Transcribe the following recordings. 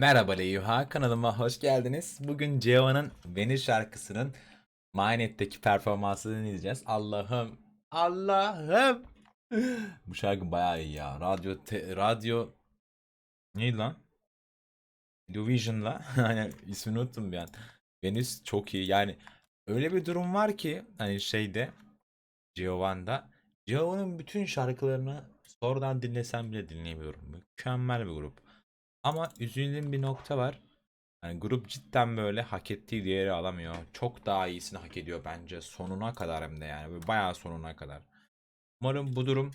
Merhaba Leyuha kanalıma hoş geldiniz. Bugün Ceova'nın Venice şarkısının Mynet'teki performansını dinleyeceğiz. Allah'ım, Allah'ım. Bu şarkı bayağı iyi ya. Radyo, te- radyo neydi lan? Vision'la hani ismini unuttum bir an. Venice çok iyi. Yani öyle bir durum var ki hani şeyde Giovan'da Giovan'ın bütün şarkılarını sonradan dinlesem bile dinleyemiyorum. Mükemmel bir grup. Ama üzüldüğüm bir nokta var. Yani grup cidden böyle hak ettiği değeri alamıyor. Çok daha iyisini hak ediyor bence. Sonuna kadar hem de yani. Böyle bayağı sonuna kadar. Umarım bu durum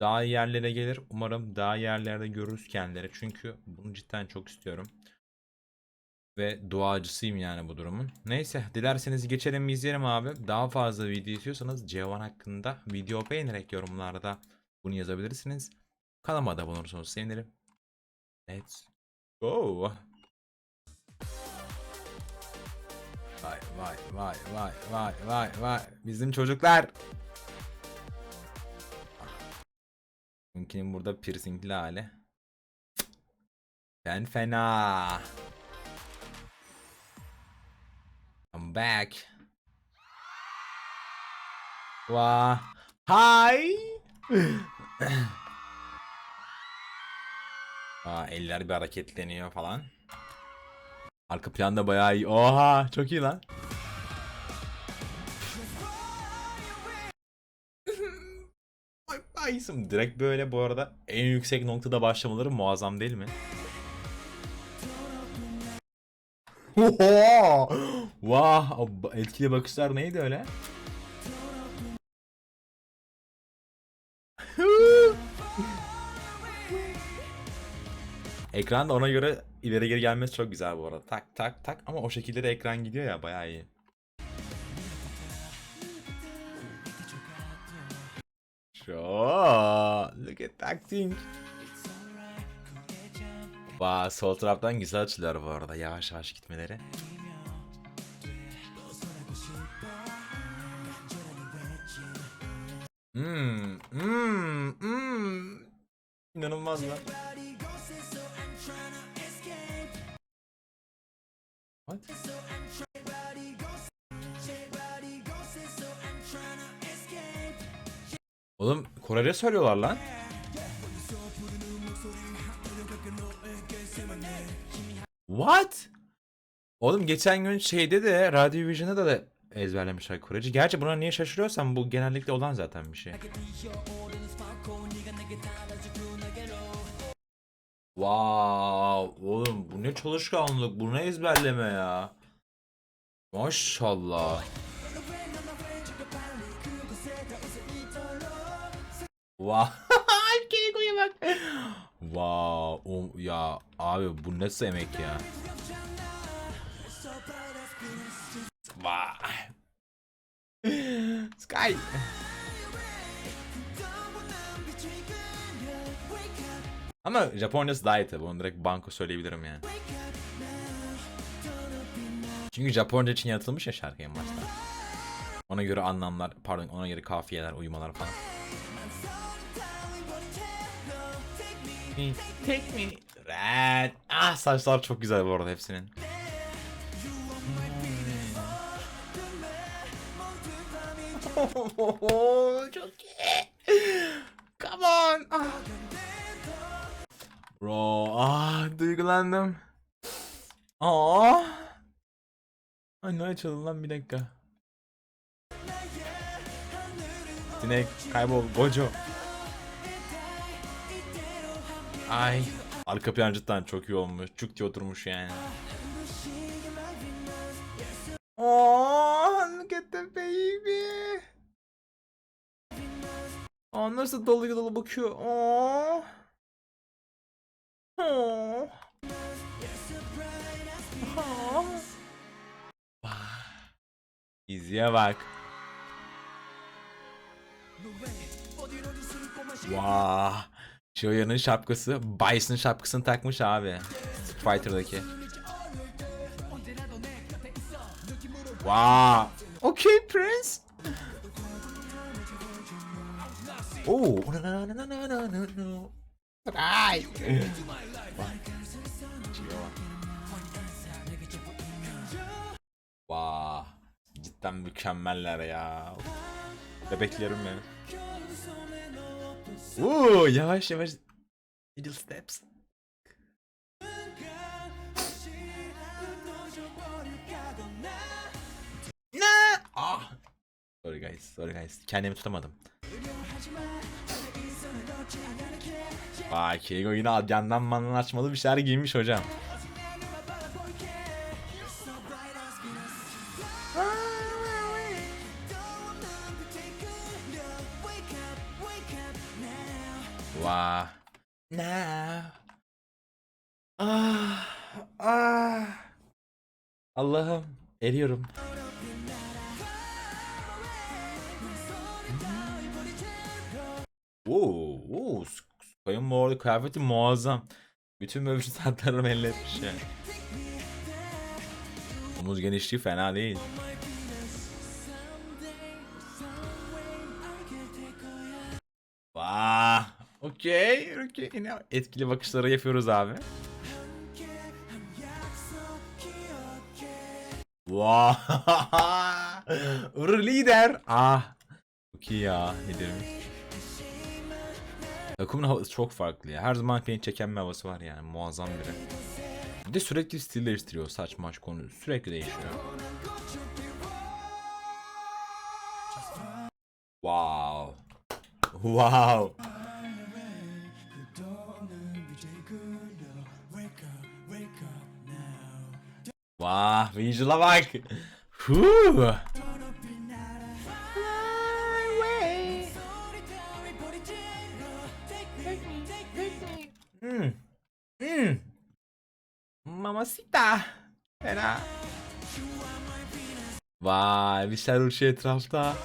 daha iyi yerlere gelir. Umarım daha iyi yerlerde görürüz kendileri. Çünkü bunu cidden çok istiyorum. Ve duacısıyım yani bu durumun. Neyse dilerseniz geçelim izleyelim abi. Daha fazla video istiyorsanız Cevan hakkında video beğenerek yorumlarda bunu yazabilirsiniz. Kanalıma da abone olursanız sevinirim. Let's go. Vay vay vay vay vay vay vay. Bizim çocuklar. Mümkün burada piercingli hali. Ben fena. I'm back. Vah. Hi. Aa, eller bir hareketleniyor falan. Arka planda bayağı iyi. Oha çok iyi lan. Ayısım. Direkt böyle bu arada en yüksek noktada başlamaları muazzam değil mi? Oha! Vah! ba- Etkili bakışlar neydi öyle? Ekran da ona göre ileri geri gelmesi çok güzel bu arada. Tak tak tak ama o şekilde de ekran gidiyor ya bayağı iyi. Sure. Look at that thing. Vay sol taraftan güzel açılıyor bu arada yavaş yavaş gitmeleri. Hmm, hmm, hmm. İnanılmaz lan. Oğlum Korece söylüyorlar lan. What? Oğlum geçen gün şeyde de Radio Vision'da da, da ezberlemişler Korece. Gerçi buna niye şaşırıyorsam bu genellikle olan zaten bir şey. Wow, oğlum bu ne çalışkanlık, bu ne ezberleme ya. Maşallah. Wow. Keko'ya bak. Wow. o- ya abi bu nasıl emek ya? Vay. Sky. Ama Japonya'sı daha iyi tabi. Onu direkt banko söyleyebilirim yani. Çünkü Japonca için yaratılmış ya şarkı en başta. Ona göre anlamlar, pardon ona göre kafiyeler, uyumalar falan. Me, Take me. Red. Ah saçlar çok güzel bu arada hepsinin. çok iyi. Come on. Ah. Bro, ah duygulandım. Aa. Ay ne açıldı lan bir dakika. Sinek kaybol Gojo. Ay. Arka plan cidden çok iyi olmuş. Çuk diye oturmuş yani. Oh, look at the baby. Aa, nasıl dolu dolu bakıyor. Oh. Oh. Oh. Vay. İzliye bak. Vah. Joya'nın şapkası, Bison şapkasını takmış abi. Street Fighter'daki. Wow. Okay, Prince. Oh. Ay. Vah. Cidden mükemmeller ya. Bebeklerim benim. Oo, yavaş yavaş. Little steps. Ne? Ah. Sorry guys, sorry guys. Kendimi tutamadım. Vay Keigo yine yandan mandan açmalı bir şeyler giymiş hocam. Vay. Ne? Ah, ah. Allah'ım eriyorum. Oo, oo, Sky'ın kıyafeti muazzam. Bütün mevcut hatlarım elde etmiş yani. Omuz genişliği fena değil. Okey. Okey. Yine etkili bakışları yapıyoruz abi. Vah. Ur lider. Ah. Çok iyi ya liderimiz. Takımın havası çok farklı ya. Her zaman beni çeken bir havası var yani. Muazzam biri. Bir de sürekli stil değiştiriyor saç maç konu. Sürekli değişiyor. Wow. Wow. Vah, visual'a bak. Huu. Hmm. Hmm. Mamacita. Fena. Vay, bir şeyler uçuyor etrafta.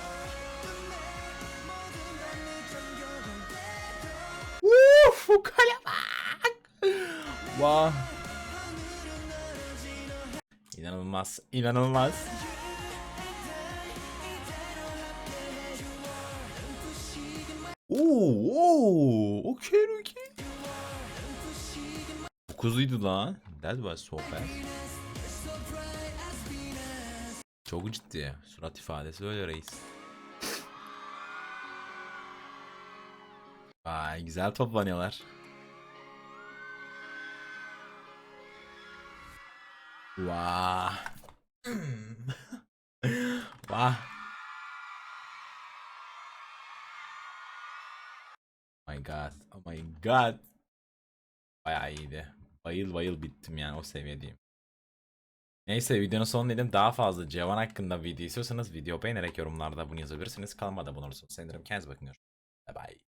Uf, kale bak. Vay. İnanılmaz, inanılmaz. Oo, oo, okey, okey. 9'uydu lan. That was so fast. Çok ciddi. Surat ifadesi öyle reis. Vay güzel toplanıyorlar. Vah. Vah. Oh my god. Oh my god. Bayağı iyiydi. Bayıl bayıl bittim yani o seviyedeyim. Neyse videonun sonundaydım. Daha fazla Cevan hakkında video istiyorsanız video beğenerek yorumlarda bunu yazabilirsiniz. Kanalıma abone olursunuz. Sevinirim. Kendinize bakın. Bye bye.